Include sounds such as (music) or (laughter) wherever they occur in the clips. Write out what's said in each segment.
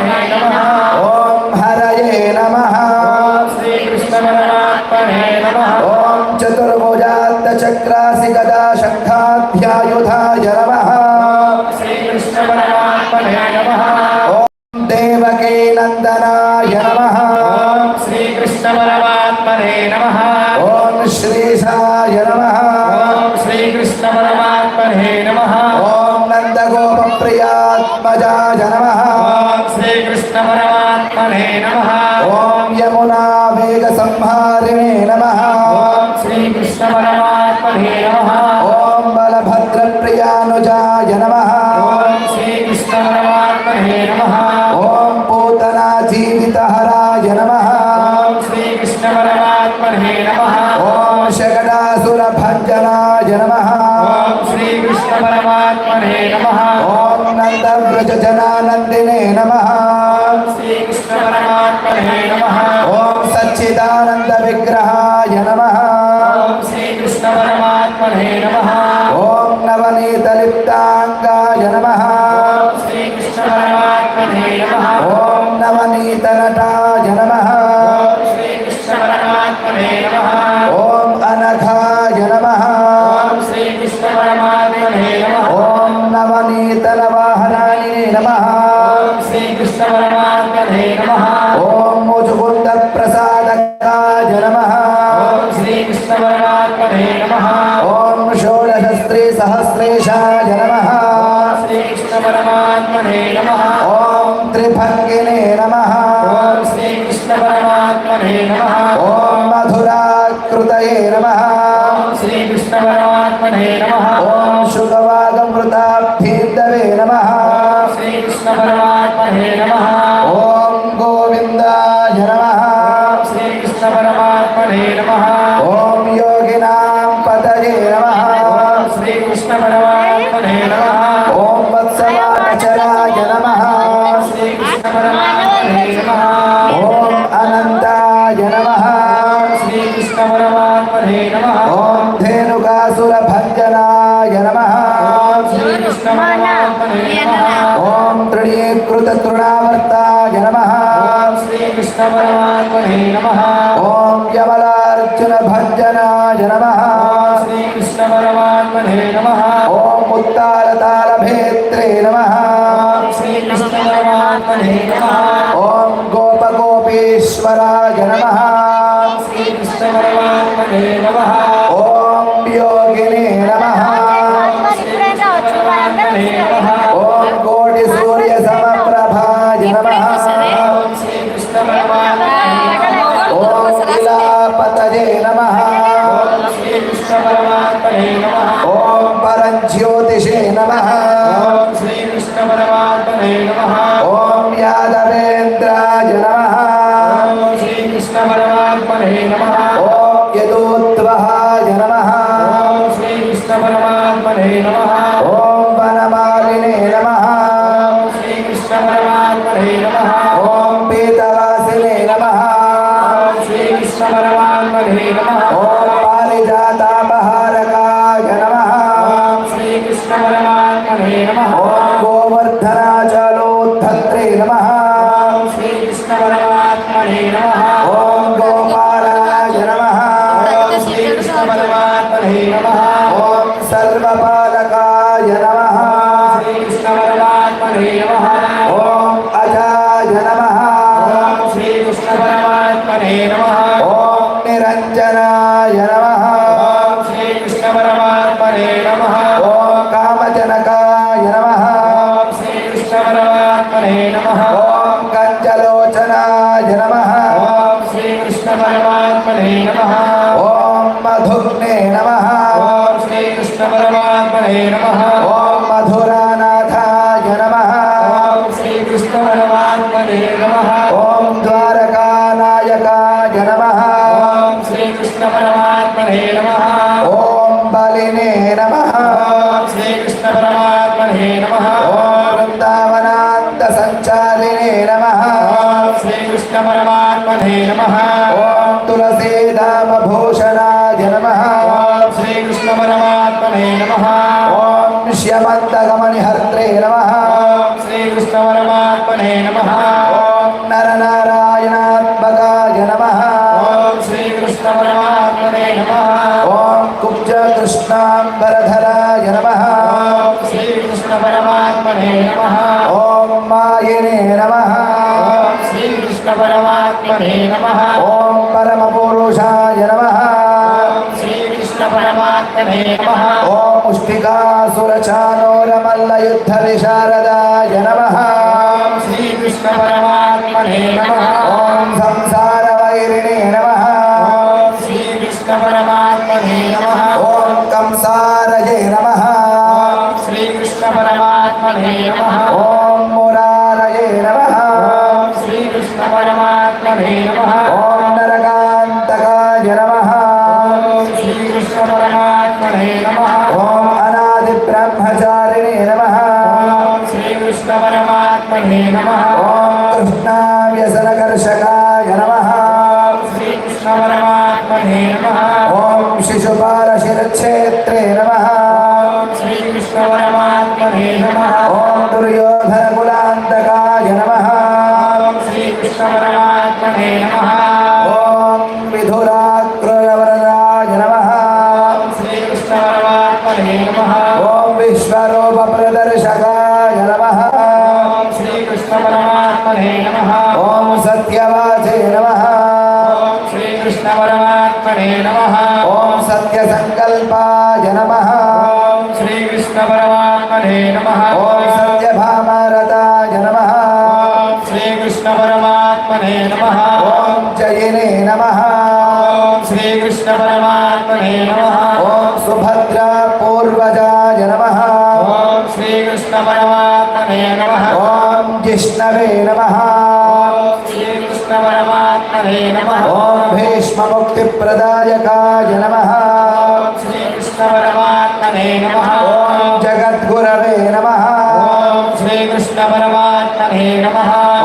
ఓం హరయే నమః. سوجناجنا نمک سچر نم نم مدر نم شریکش نم او شادی نمک پم نم کیملاجنبنا نمکارل تلے نمک نو نم گوپو نمک نم یوگینے نمک भगवान् महे नमः ॐ पारिजातामः महे नमः ॐ तुलसीदामभूषणाय नमः ॐ श्रीकृष्णपरमात्मने नमः ॐ श्यमन्तगमनिहर्त्रे नमः ॐ श्रीकृष्णपरमात्मने नमः ॐ नरनारायणात्मकाय नमः ॐ श्रीकृष्णपरमात्मने नमः ॐ कुब्जकृष्णाम्बरधराय नमः ॐ श्रीकृष्णपरमात्मने नमः ॐ मायिने नमः ॐ श्रीकृष्णपरमा परमात्मने नमः ॐ परमपुरुषाय नमः श्रीकृष्ण परमात्मने नमः ॐ मुष्टिकासुरचानोरमल्लयुद्धविशारदाय नमः श्रीकृष्ण परमात्मने नमः नमः नम ओं श्रीकृष्ण परमात्मे नम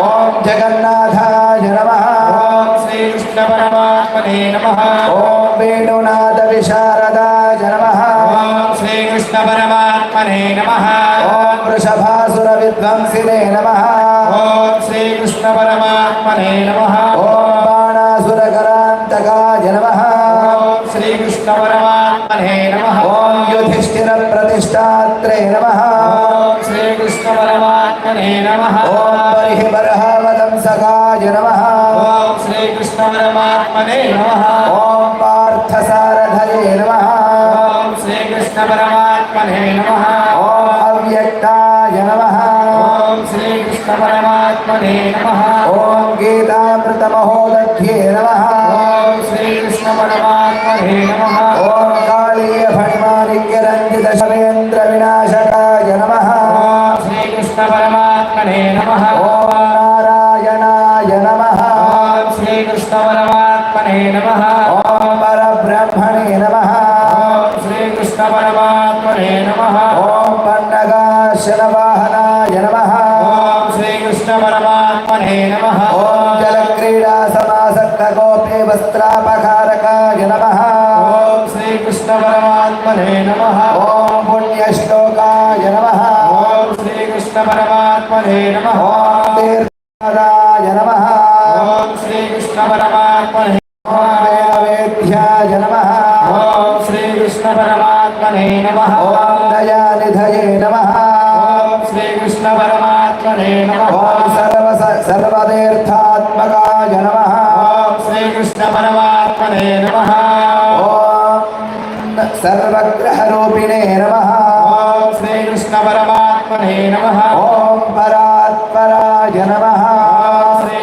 ओं जगन्नाथाय नम ओं श्रीकृष्ण परमात्मे नम ओं वेणुनाथ विशारदाय नम ओं श्रीकृष्ण परमात्मने नम ओं वृषभासुर विद्वंसिने नम ओं श्रीकृष्ण परमात्मने नम परमात्मने नमः ॐ श्रीकृष्ण परमात्मने नमः ॐ पार्थसारथये नमः ॐ श्रीकृष्ण परमात्मने नमः ॐ अव्यक्ताय नमः ॐ श्रीकृष्ण परमात्मने नमः ॐ गीतामृतमहोदध्ये नमः ॐ श्रीकृष्ण परमात्मने नमः سب گوپی وسطاش پم نم پوکا نم شریش پمنے نم نمکش پہ گرہ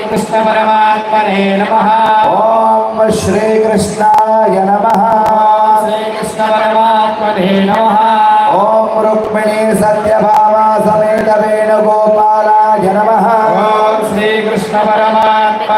نمکش پی کھن پمنے نم شری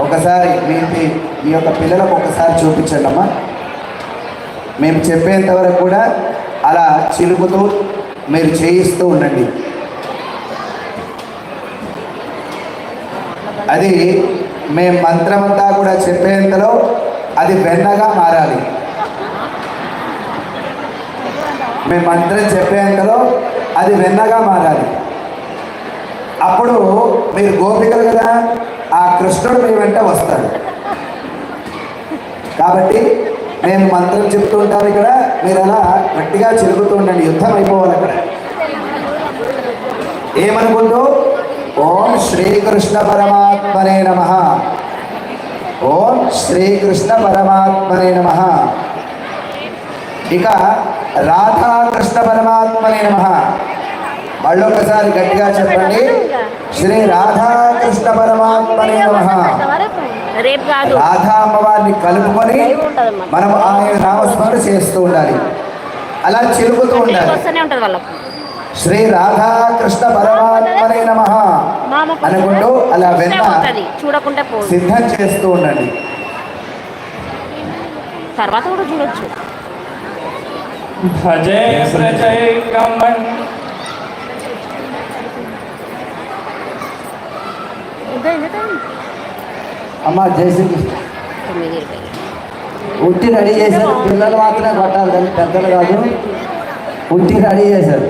ఒకసారి మీ ఈ మీ యొక్క పిల్లలకు ఒకసారి చూపించండి అమ్మా. మేము చెప్పేంత వరకు కూడా అలా చిలుపుతూ మీరు చేయిస్తూ ఉండండి. అది మేము మంత్రమంతా కూడా చెప్పేంతలో అది వెన్నగా మారాలి. మేము మంత్రం చెప్పేంతలో అది వెన్నగా మారాలి. అప్పుడు మీరు గోపికలు కదా ఆ కృష్ణుడు మీ వెంట వస్తాడు. కాబట్టి మేము మంత్రం చెప్తూ ఉంటాం ఇక్కడ మీరు అలా గట్టిగా చిరుగుతూ ఉండండి యుద్ధం అయిపోవాలి అక్కడ. ఏమనుకుంటూ? ఓం శ్రీకృష్ణ పరమాత్మనే నమ. ఓం శ్రీకృష్ణ పరమాత్మనే నమ. ఇక రాధాకృష్ణ పరమాత్మనే నమ. మళ్ళొకసారి గట్టిగా చెప్పండి. శ్రీ రాధాకృష్ణ పరమాత్మనే నమ. రాధా అమ్మవారిని కలుపుకొని మనం ఆయన నామస్మరణ చేస్తూ ఉండాలి. అలా చిలుకుతూ రేపు ఉండాలి. శ్రీ రాధాకృష్ణ పరమాత్మనే నమ. అనుకుంటూ అలా వెన్న పోతుంది చూడకుంటే పోదు. సిద్ధం చేస్తూ ఉండండి. తర్వాత కూడా చూడొచ్చు. భజే ప్రజై అమ్మ జయశ్రీకృష్ణ ఉట్టి రెడీ చేశారు. పిల్లలు మాత్రమే కొట్టాలి కానీ పెద్దలు కాదు. ఉట్టి రెడీ చేశారు.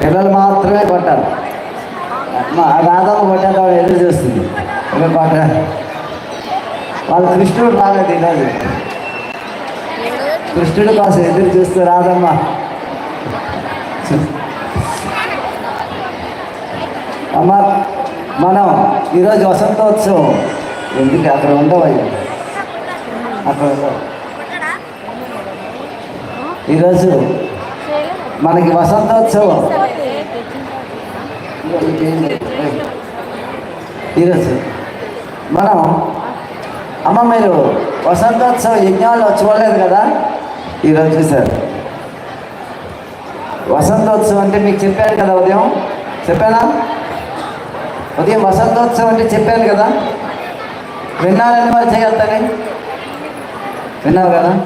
పిల్లలు మాత్రమే కొట్టాలి. మా రాధమ్మ కొట్టాక ఆవిడ ఎదురు చూస్తుంది. ఇంకా కొట్టాలి. వాళ్ళు కృష్ణుడు రాలేదు ఈరోజు కృష్ణుడు కోసం ఎదురు చూస్తూ రాధమ్మ. అమ్మ మనం ఈరోజు వసంతోత్సవం. ఎందుకు అక్కడ ఉండవయ్యా? అక్కడ ఉండవు. ఈరోజు మనకి వసంతోత్సవం. ఈరోజు మనం అమ్మ మీరు వసంతోత్సవ యజ్ఞాలు చూడలేదు కదా? ఈరోజు చూశారు. వసంతోత్సవం అంటే మీకు చెప్పాను కదా ఉదయం? చెప్పానా? ఉదయం వసంతోత్సవం అంటే చెప్పాను కదా. విన్నారని వాళ్ళు చేయగలుగుతానే విన్నావు కదా?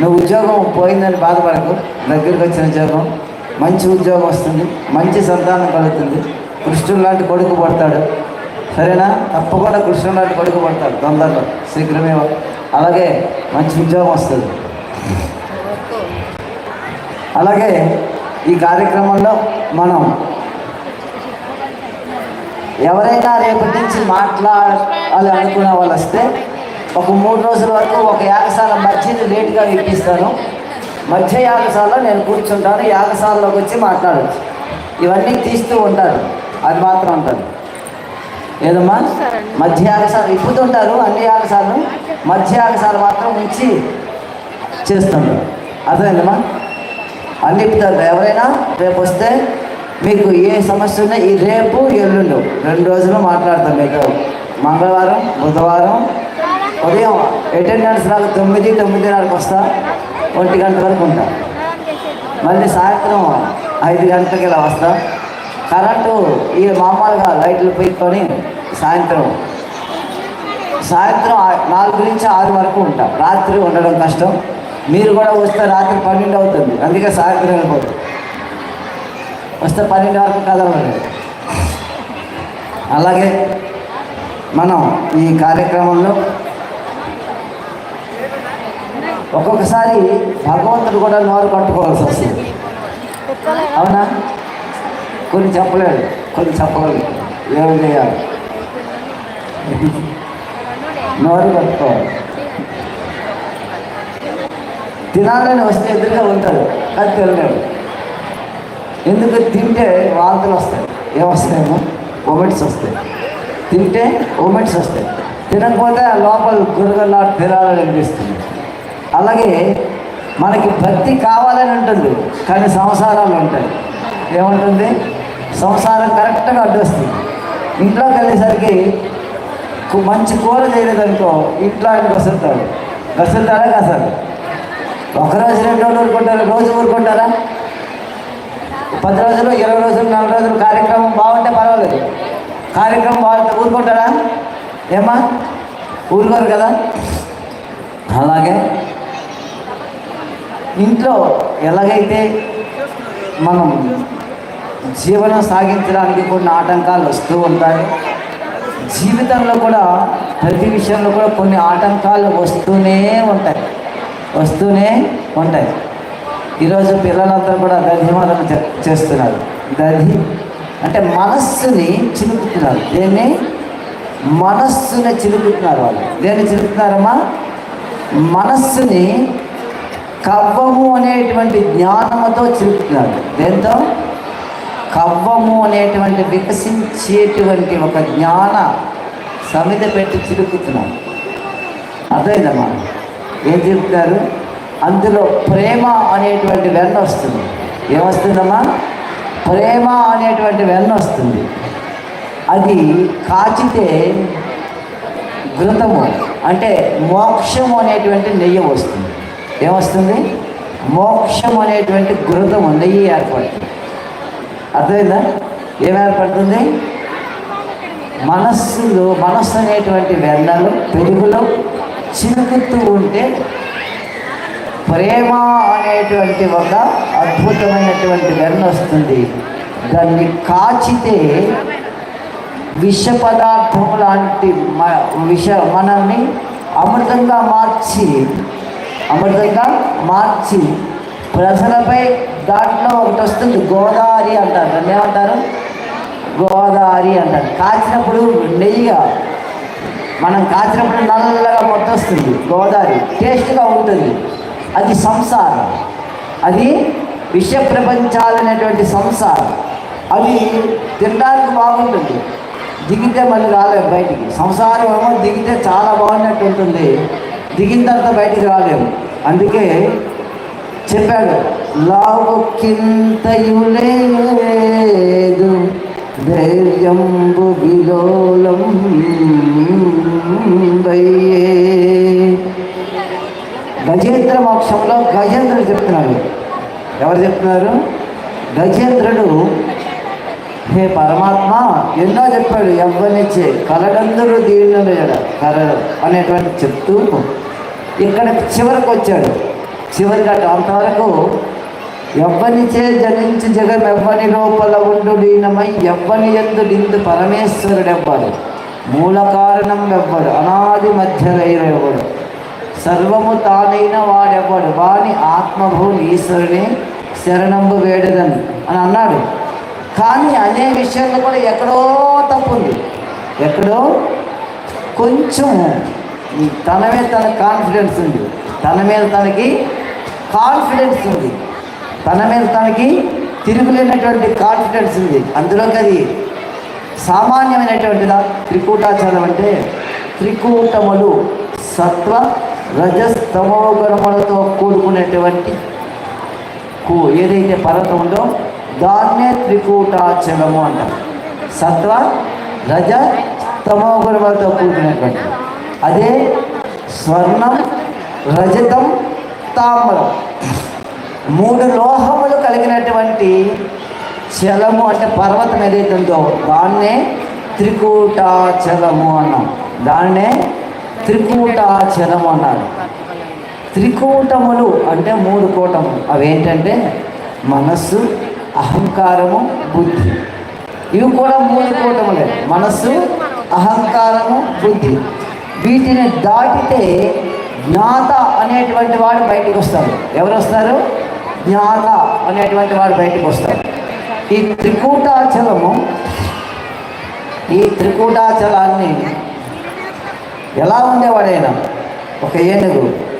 నువ్వు ఉద్యోగం పోయిందని బాధపడకు. దగ్గరికి వచ్చిన ఉద్యోగం. మంచి ఉద్యోగం వస్తుంది. మంచి సంతానం కలుగుతుంది. కృష్ణుడు లాంటి కొడుకు పడతాడు. సరేనా? తప్పకుండా కృష్ణుడు లాంటి కొడుకు పడతాడు. తొందరలో. శీఘ్రమే అలాగే మంచి ఉద్యోగం వస్తుంది. అలాగే ఈ కార్యక్రమంలో మనం ఎవరైనా రేపటి నుంచి మాట్లాడాలి అనుకునే వాళ్ళు వస్తే ఒక మూడు రోజుల వరకు ఒక యాగశాల మధ్యని లేట్గా ఇప్పిస్తాను మధ్య యాగశాలలో నేను కూర్చుంటాను. యాగశాలలోకి వచ్చి మాట్లాడచ్చు. ఇవన్నీ తీస్తూ ఉంటారు. అది మాత్రం ఉంటుంది ఏదమ్మా? మధ్య యాగశాల ఇప్పుతుంటారు అన్ని యాగశాలను. మధ్య యాగశాల మాత్రం ఉంచి చేస్తుంటారు. అర్థమైందమ్మా? అన్ని ఇప్పుతారు. ఎవరైనా రేపు వస్తే మీకు ఏ సమస్య ఉన్నా ఈ రేపు ఎల్లుండు. రెండు రోజులు మాట్లాడతాం మీకు. మంగళవారం బుధవారం ఉదయం అటెండెన్స్ రాక తొమ్మిది తొమ్మిదిన్నరకు వస్తా. ఒంటి గంట వరకు ఉంటా. మళ్ళీ సాయంత్రం ఐదు గంటలకి ఇలా వస్తా. కరెంటు ఈ మామూలుగా లైట్లు పెట్టుకొని సాయంత్రం. సాయంత్రం నాలుగు నుంచి ఆరు వరకు ఉంటాం. రాత్రి ఉండడం కష్టం. మీరు కూడా వస్తే రాత్రి పన్నెండు అవుతుంది. అందుకే సాయంత్రం వెళ్ళిపోతుంది వస్తే పన్నెండు వరకు కదలలేదు అలాగే మనం ఈ కార్యక్రమంలో ఒక్కొక్కసారి భగవంతుడు కూడా నోరు కట్టుకోవాల్సి వస్తుంది. అవునా? కొన్ని చెప్పలేడు కొన్ని చెప్పలేదు. ఏమి చేయాలి? నోరు కట్టుకోవాలి. తినాలని వస్తే ఎదురుగా ఉంటాడు అది తినలేడు ఎందుకు? తింటే వాంతులు వస్తాయి. ఏమొస్తాయేమో ఒమెట్స్ వస్తాయి. తింటే ఒమెట్స్ వస్తాయి. తినకపోతే ఆ లోపల గురగలా తినాలని అనిపిస్తుంది అలాగే మనకి భక్తి కావాలని ఉంటుంది కానీ సంసారాలు ఉంటాయి. ఏముంటుంది? సంసారం కరెక్ట్గా అడ్డొస్తుంది. ఇంట్లోకి వెళ్ళేసరికి మంచి కూర చేయలేదనుకో ఇంట్లో ఆయన గసులుతాడు గసులుతాడా కాసాడు ఒకరోజు రెండు రోజులు ఊరుకుంటారా రోజు ఊరుకుంటారా? పది రోజులు ఇరవై రోజులు నలభై రోజులు కార్యక్రమం బాగుంటే పర్వాలేదు. కార్యక్రమం బాగుంటే ఊరుకుంటారా? ఏమా ఊరుకోరు కదా? అలాగే. ఇంట్లో ఎలాగైతే మనం జీవనం సాగించడానికి కొన్ని ఆటంకాలు వస్తూ ఉంటాయి జీవితంలో కూడా ప్రతి విషయంలో కూడా కొన్ని ఆటంకాలు వస్తూనే ఉంటాయి వస్తూనే ఉంటాయి. ఈరోజు పిల్లలందరూ కూడా దధ్యమాలను చేస్తున్నారు. దధి అంటే మనస్సుని చిలుపుతున్నారు దేన్ని? మనస్సుని చిలుపుతున్నారు వాళ్ళు. దేన్ని చిలుపుతున్నారమ్మా మనస్సుని కవ్వము అనేటువంటి జ్ఞానముతో చిలుపుతున్నారు దేంతో? కవ్వము అనేటువంటి వికసించేటువంటి ఒక జ్ఞాన సమిత పెట్టి చిరుకుతున్నారు అర్థమైందమ్మా? ఏం చెప్తారు అందులో ప్రేమ అనేటువంటి వెన్న వస్తుంది. ఏమొస్తుందమ్మా? ప్రేమ అనేటువంటి వెన్న వస్తుంది. అది కాచితే ఘృతము అంటే మోక్షము అనేటువంటి నెయ్యి వస్తుంది. ఏమొస్తుంది? మోక్షం అనేటువంటి ఘృతము నెయ్యి ఏర్పడుతుంది. అర్థమైందా? ఏం ఏర్పడుతుంది? మనస్సులో మనస్సు అనేటువంటి వెన్నలు పెరుగులో చిలుకుతూ ఉంటే ప్రేమ అనేటువంటి ఒక అద్భుతమైనటువంటి వెన్న వస్తుంది. దాన్ని కాచితే విష పదార్థం లాంటి మ- విష మనల్ని అమృతంగా మార్చి అమృతంగా మార్చి ప్రజలపై దాంట్లో ఒకటి వస్తుంది గోదావరి అంటారు. దాన్ని ఏమంటారు? గోదావరి అంటారు. కాచినప్పుడు నెయ్యిగా మనం కాచినప్పుడు నల్లగా మొత్తం వస్తుంది గోదావరి. టేస్ట్గా ఉంటుంది. అది సంసారం. అది విష ప్రపంచాలనేటువంటి సంసారం. అవి తినడానికి బాగుంటుంది. దిగితే మళ్ళీ రాలేము బయటికి. సంసారం ఏమో దిగితే చాలా బాగున్నట్టు ఉంటుంది. దిగిన తర్వాత బయటికి రాలేము. అందుకే చెప్పాడు లావు. కింతయులే గజేంద్ర గజేంద్రుడు చెప్తున్నాడు. ఎవరు చెప్తున్నారు? గజేంద్రుడు. హే పరమాత్మ ఎన్నో చెప్పాడు ఎవరినిచ్చే కలడందరూ దీనిలో కర అనేటువంటి చెప్తూ ఇక్కడ చివరికి వచ్చాడు. చివరిగా అంతవరకు ఎవ్వనిచే జనించి జగన్ ఎవ్వని లోపల ఉండు లీనమై ఎవ్వని ఎందు నిందు పరమేశ్వరుడు ఎవ్వడు మూల కారణం ఎవ్వడు అనాది మధ్య వైరెవ్వడు సర్వము తానైన వాడెవ్వడు వాని ఆత్మభూ ఈశ్వరుని శరణంబు వేడదని అని అన్నాడు. కానీ అనే విషయంలో కూడా ఎక్కడో తప్పు ఉంది. ఎక్కడో? కొంచెం తన మీద తన కాన్ఫిడెన్స్ ఉంది. తన మీద తనకి కాన్ఫిడెన్స్ ఉంది. తన మీద తనకి తిరుగులేనటువంటి కాన్ఫిడెన్స్ ఉంది. అందులోకి అది సామాన్యమైనటువంటిదా? త్రికూటాచారం అంటే త్రికూటములు సత్వ రజస్తమో గుణములతో కూడుకునేటువంటి కూ ఏదైతే పర్వతం ఉందో దాన్నే త్రికూటాచలము అంటారు. సత్వ రజ తమో గుణములతో కూడుకునేటువంటి. అదే స్వర్ణం రజతం తామరం. మూడు లోహములు కలిగినటువంటి చలము అంటే పర్వతం ఏదైతే ఉందో దాన్నే త్రికూటాచలము అన్నాం. దాన్నే త్రికూటాచలం అన్నారు త్రికూటములు అంటే మూడు కూటములు. అవేంటంటే మనస్సు అహంకారము బుద్ధి. ఇవి కూడా మూడు కూటములే. మనస్సు అహంకారము బుద్ధి. వీటిని దాటితే జ్ఞాత అనేటువంటి వాడు బయటకు వస్తారు ఎవరు వస్తారు జ్ఞాత అనేటువంటి వాడు బయటకు వస్తారు ఈ త్రికూటాచలము ఈ త్రికూటాచలాన్ని ఎలా ఉండేవాడైనా ఒక ఏనుగు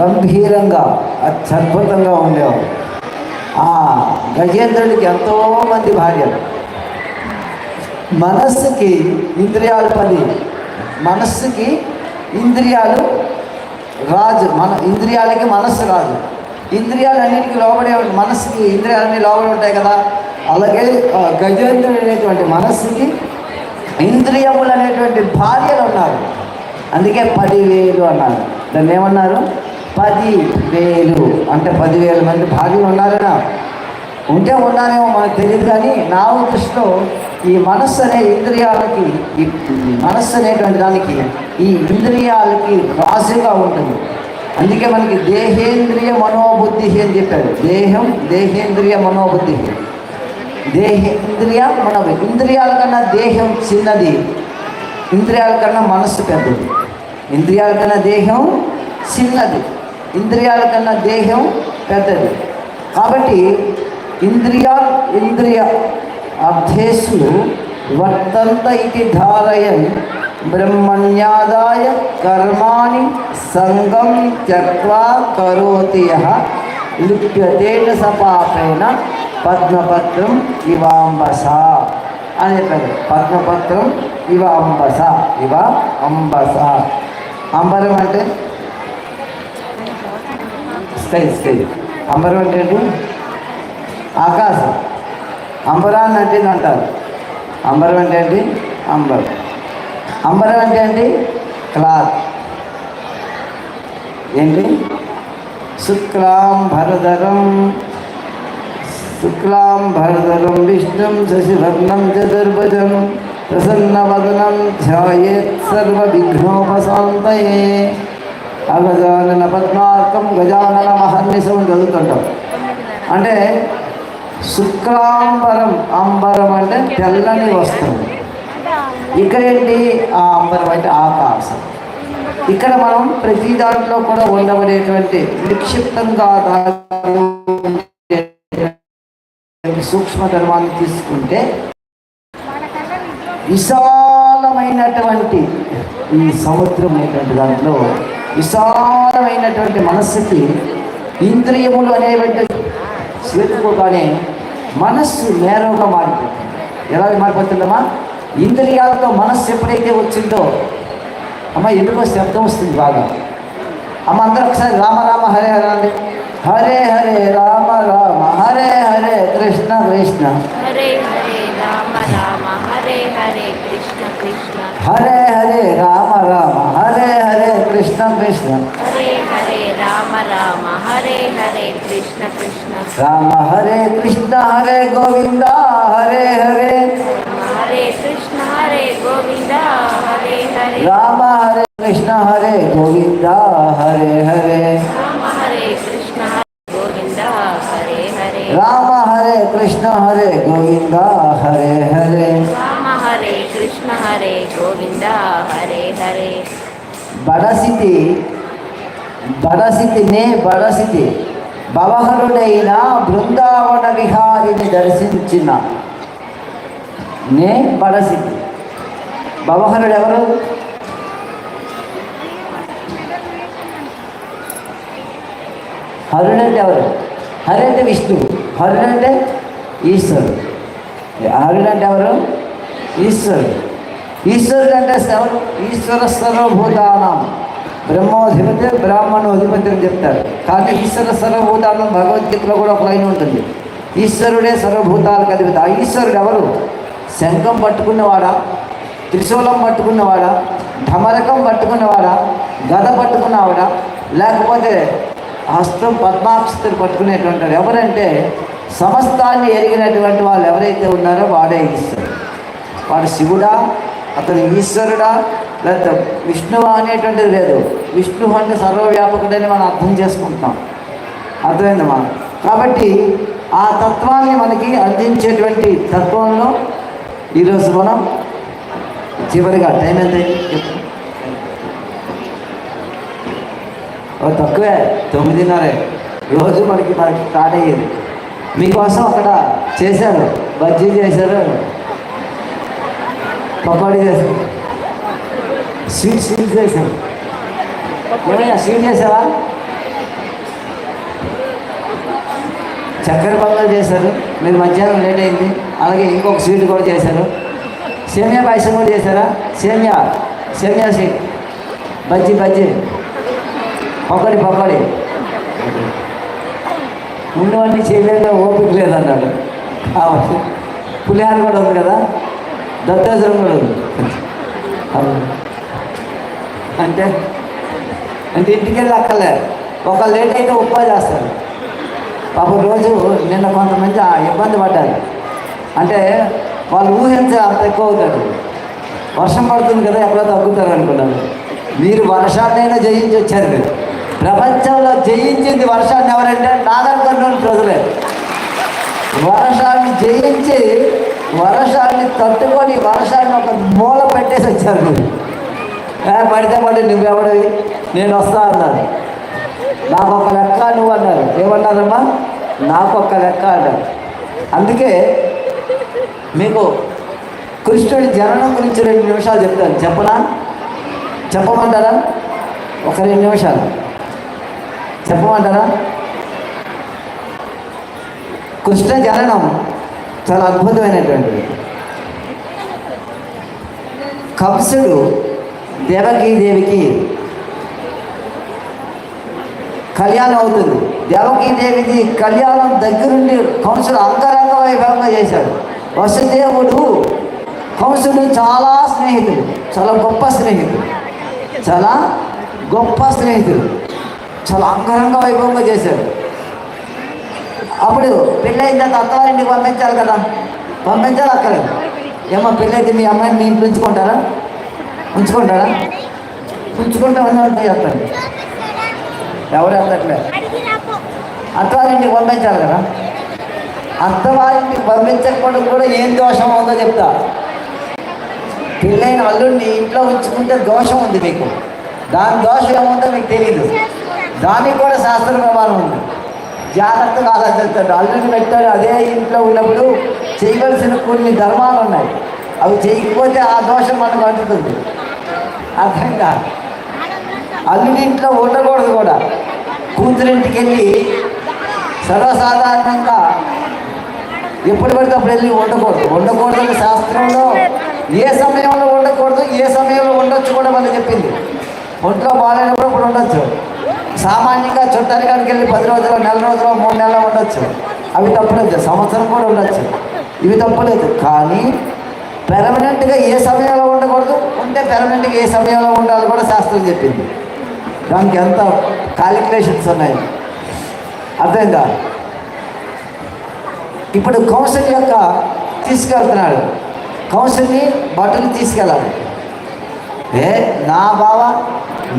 గంభీరంగా అత్యద్భుతంగా ఉండేవాడు. ఆ గజేంద్రుడికి ఎంతోమంది భార్యలు. మనస్సుకి ఇంద్రియాలు పది మనస్సుకి ఇంద్రియాలు రాజు. మన ఇంద్రియాలకి మనస్సు రాజు. ఇంద్రియాలు అన్నిటికీ లోబడే మనస్సుకి ఇంద్రియాలన్నీ లోబడి ఉంటాయి కదా. అలాగే గజేంద్రుడు అనేటువంటి మనస్సుకి ఇంద్రియములు అనేటువంటి భార్యలు ఉన్నారు. అందుకే పదివేలు అన్నారు. దాన్ని ఏమన్నారు? పది వేలు అంటే పదివేల మంది భార్యలు ఉన్నారనా ఉంటే ఉన్నారేమో మనకు తెలియదు కానీ నా దృష్టిలో ఈ మనస్సు అనే ఇంద్రియాలకి ఈ మనస్సు అనేటువంటి దానికి ఈ ఇంద్రియాలకి రాజుగా ఉంటుంది. అందుకే మనకి దేహేంద్రియ మనోబుద్ధి అని చెప్పారు. దేహం దేహేంద్రియ మనోబుద్ధి. దేహ దేహేంద్రియ మనోబుద్ధి ఇంద్రియాల కన్నా దేహం చిన్నది. ఇంద్రియాల కన్నా మనస్సు పెద్దది. ఇంద్రియాల కన్నా దేహం చిన్నది. ఇంద్రియాల కన్నా దేహం పెద్దది. కాబట్టి ఇంద్రియా ఇంద్రియ అర్థేషు వర్తంత ఇది ధారయన్ బ్రహ్మణ్యాదాయ కర్మాణి సంగం త్యక్వా కరోతి లిప్యతేన సపాపేన పద్మపత్రం ఇవాంబస అని చెప్పారు పద్మపత్రం ఇవ అంబస ఇవ అంబస అంబరం అంటే? Sky sky. అంబరం అంటే ఏంటి? ఆకాశం. అంబరాన్ని అంటే అంటారు? అంబరం అంటే ఏంటి? అంబరం. అంబరం అంటే ఏంటి? క్లాత్. ఏంటి? శుక్లాం భరధరం శుక్లాం భరధరం విష్ణుం శశివర్ణం చతుర్భుజం ప్రసన్నవదనం ధ్యాయేత్ సర్వవిఘ్నోపశాంతయే. అగజానన పద్మార్కం గజానన మహర్నిశం చదువుతుంటాం. అంటే శుక్లాంబరం అంబరం అంటే తెల్లని వస్త్రం. ఇక్కడ ఏంటి ఆ అంబరం అంటే ఆకాశం. ఇక్కడ మనం ప్రతి దాంట్లో కూడా ఉండబడేటువంటి నిక్షిప్తంగా సూక్ష్మ ధర్మాన్ని తీసుకుంటే విశాలమైనటువంటి ఈ సముద్రం అనేటువంటి దాంట్లో విశాలమైనటువంటి మనస్సుకి ఇంద్రియములు అనేటువంటి స్వేతుకోగానే మనస్సు నేరుగా మారిపోతుంది. ఎలా మారిపోతుందమ్మా? ఇంద్రియాలతో మనస్సు ఎప్పుడైతే వచ్చిందో అమ్మ ఎందుకో శబ్దం వస్తుంది బాగా. అమ్మ అందరూ ఒకసారి రామ రామ హరే హరే అండి. హరే హరే రామ రామ హరే హరే కృష్ణ కృష్ణ. హరే హరే రామ రామ హరే హరే కృష్ణ కృష్ణ. హరే హరే రామ రామ హరే హరే కృష్ణ కృష్ణ. హరే హరే రామ రామ హరే హరే కృష్ణ కృష్ణ. రామ హరే కృష్ణ హరే గోవింద హరే హరే. హరే కృష్ణ హరే గోవింద హరే హరే రామ హరే కృష్ణ హరే గోవింద హరే హరే రామ హరే కృష్ణ హరే గోవింద హరే హరే రామ హరే కృష్ణ హరే గోవింద హరే హరే రామ హరే కృష్ణ హరే గోవింద హరే హరే బడసితి బడసితినే బడసితి భవహరుడైన బృందావన విహారిని దర్శించిన నే బడసితి భవహరుడు ఎవరు హరుడు అంటే ఎవరు హరి అంటే విష్ణువు హరుడు అంటే ఈశ్వరుడు. హరుడు అంటే ఎవరు ఈశ్వరుడు. ఈశ్వరుడు అంటే ఈశ్వర సర్వభూతానం. బ్రహ్మోధిపతి బ్రాహ్మణోధిపతి అని చెప్తారు. కానీ ఈశ్వర సర్వభూతానం భగవద్గీతలో కూడా ఒక లైన్ ఉంటుంది. ఈశ్వరుడే సర్వభూతాలకు అధిపతి. ఆ ఈశ్వరుడు ఎవరు? శంఖం పట్టుకున్నవాడా? త్రిశూలం పట్టుకున్నవాడా? ఢమరకం పట్టుకున్నవాడా? గద పట్టుకున్నవాడా? లేకపోతే హస్తం పద్మాక్షతులు పట్టుకునేటువంటి వాడు. ఎవరంటే సమస్తాన్ని ఎరిగినటువంటి వాళ్ళు ఎవరైతే ఉన్నారో వాడే ఇస్తారు వాడు శివుడా అతను ఈశ్వరుడా లేకపోతే విష్ణువా అనేటువంటిది లేదు. విష్ణు అంటే సర్వవ్యాపకుడని మనం అర్థం చేసుకుంటున్నాం. అర్థమైందమ్మా కాబట్టి ఆ తత్వాన్ని మనకి అందించేటువంటి తత్వంలో ఈరోజు మనం చివరిగా టైం ఎంత తక్కువే తొమ్మిదిన్నరే. రోజు మనకి మనకి స్టార్ట్ అయ్యేది. మీకోసం అక్కడ చేశారు బజ్జీ చేశారు పకోడీ చేశారు స్వీట్ స్వీట్ చేశారు ఏమైనా స్వీట్ చేసావా చక్కెర పొంగల్ చేశారు మీరు మధ్యాహ్నం లేట్ అయింది. అలాగే ఇంకొక స్వీట్ కూడా చేశారు సేమియా పాయసం కూడా చేశారా? సేమియా సేమియా స్వీట్ బజ్జీ బజ్జీ. పకోడీ పకోడీ. ఉన్నవన్నీ చేయలేక ఓపిక లేదన్నాడు. కావచ్చు పులిహార కూడా ఉంది కదా? దత్తాసురం కూడా ఉంది. అవును. అంటే అంటే ఇంటికెళ్ళి అక్కర్లేదు ఒక లేట్ అయితే ఉప్పా చేస్తారు. పాపం రోజు నిన్న కొంతమంది ఆ ఇబ్బంది పడ్డారు. అంటే వాళ్ళు ఊహించే అంత ఎక్కువ అవుతారు. వర్షం పడుతుంది కదా ఎప్పుడో తగ్గుతారు అనుకున్నాను మీరు వర్షాన్నైనా జయించి వచ్చారు మీరు? ప్రపంచంలో జయించింది వర్షాన్ని ఎవరంటే నాగర్ కర్నూలు ప్రజలే. వర్షాన్ని జయించి వర్షాన్ని తట్టుకొని వర్షాన్ని ఒక మూల పెట్టేసి వచ్చారు మీరు. పడితే పడి నువ్వెవడవి? నేను వస్తా అన్నారు. నాకు ఒక లెక్క నువ్వు అన్నారు. ఏమన్నారమ్మా? నాకు ఒక లెక్క అన్నారు. అందుకే మీకు కృష్ణుడి జననం గురించి రెండు నిమిషాలు చెప్తాను. చెప్పనా? చెప్పమంటారా? ఒక రెండు నిమిషాలు. చెప్పమంటారా? కృష్ణ జననం చాలా అద్భుతమైనటువంటిది. కంసుడు దేవకీదేవికి కళ్యాణం అవుతుంది. దేవకీదేవికి కళ్యాణం దగ్గరుండి కంసుడు అంతరంగ వైభవంగా చేశాడు. వసుదేవుడు హంసుడు చాలా స్నేహితుడు చాలా గొప్ప స్నేహితుడు చాలా గొప్ప స్నేహితుడు చాలా అంగరంగ వైభవంగా చేశాడు. అప్పుడు పెళ్ళైన తర్వాత అత్తారింటికి పంపించాలి కదా? పంపించాలి అక్కడ. ఏమో పెళ్ళైతే మీ అమ్మాయిని మీ ఇంట్లో ఉంచుకుంటారా? ఉంచుకుంటారా? ఉంచుకుంటామని అంటే చెప్తాను ఎవరు వెళ్ళట్లేదు అత్తారింటికి పంపించాలి కదా? అత్తవారింటికి పంపించకపోవడం కూడా ఏం దోషం ఉందో చెప్తా. పెళ్ళైన అల్లుడిని ఇంట్లో ఉంచుకుంటే దోషం ఉంది మీకు. దాని దోషం ఏముందో మీకు తెలియదు దానికి కూడా శాస్త్ర ప్రమాణం ఉంది. జాగ్రత్తగా ఆలోచిస్తాడు. అల్లుడిని పెట్టాడు అదే ఇంట్లో ఉన్నప్పుడు చేయవలసిన కొన్ని ధర్మాలు ఉన్నాయి. అవి చేయకపోతే ఆ దోషం మనకు అంటుతుంది. అర్థంగా అల్లుడి ఇంట్లో ఉండకూడదు కూడా. కూతురింటికి వెళ్ళి సర్వసాధారణంగా ఎప్పుడు పడితే అప్పుడు వెళ్ళి ఉండకూడదు ఉండకూడదు శాస్త్రంలో ఏ సమయంలో ఉండకూడదు ఏ సమయంలో ఉండొచ్చు కూడా మనం చెప్పింది. ఒంట్లో బాగాలేనప్పుడు ఇప్పుడు ఉండొచ్చు సామాన్యంగా చుట్టానికి వెళ్ళి పది రోజులు నెల రోజులు మూడు నెలలు ఉండొచ్చు అవి తప్పలేదు. సంవత్సరం కూడా ఉండొచ్చు ఇవి తప్పలేదు. కానీ పెర్మనెంట్గా ఏ సమయంలో ఉండకూడదు ఉంటే పెర్మనెంట్గా ఏ సమయంలో ఉండాలి కూడా శాస్త్రం చెప్పింది. దానికి ఎంత క్యాలిక్యులేషన్స్ ఉన్నాయి? అర్థమైందా? ఇప్పుడు కౌన్సిల్ యొక్క తీసుకెళ్తున్నాడు. కౌన్సిల్ని బట్టలు తీసుకెళ్ళాలి. ఏ నా బావ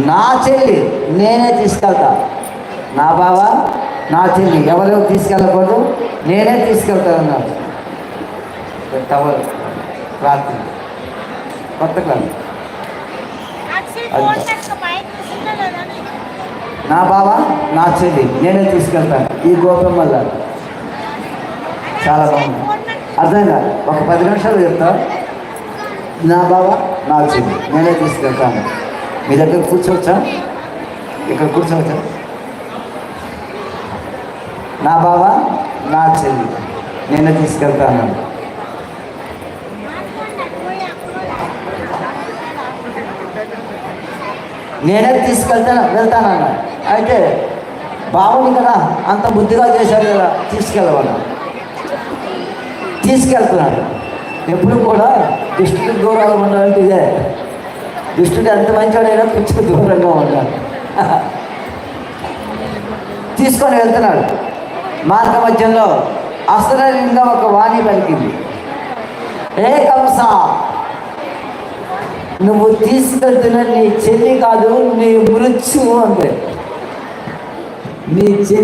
నా చెల్లి నేనే తీసుకెళ్తా. నా బావ నా చెల్లి ఎవరు తీసుకెళ్ళకూడదు నేనే తీసుకెళ్తానన్నాడు టవల్ రాత్రి. కొత్త క్లాస్. నా బావ నా చెల్లి నేనే తీసుకెళ్తాను. ఈ గోపురం వల్ల. చాలా బాగుంది. అర్థం కాదు. ఒక పది నిమిషాలు చెప్తా. నా బావ నా చెల్లి నేనే తీసుకెళ్తాను. మీ దగ్గర కూర్చోవచ్చా? ఇక్కడ కూర్చోవచ్చా? నా బావ నా చెల్లి నేనే తీసుకెళ్తాను. నేనే తీసుకెళ్తాను వెళ్తానన్నా. అయితే బావుని కదా అంత బుద్ధిగా చేశారు కదా తీసుకెళ్ళవన్నా. తీసుకెళ్తున్నాడు ఎప్పుడు కూడా దుష్టుడికి దూరాలు ఉండాలంటే ఇదే. దుష్టుడు ఎంత మంచివాడైనా పిచ్చుకు దూరంగా ఉండాలి. (laughs) తీసుకొని వెళ్తున్నాడు. మార్గ మధ్యంలో అసలంగా ఒక వాణి పలికింది. ఏ కంస నువ్వు తీసుకెళ్తున్న నీ చెల్లి కాదు నీ మృత్యువు అంతే నీ చెల్లి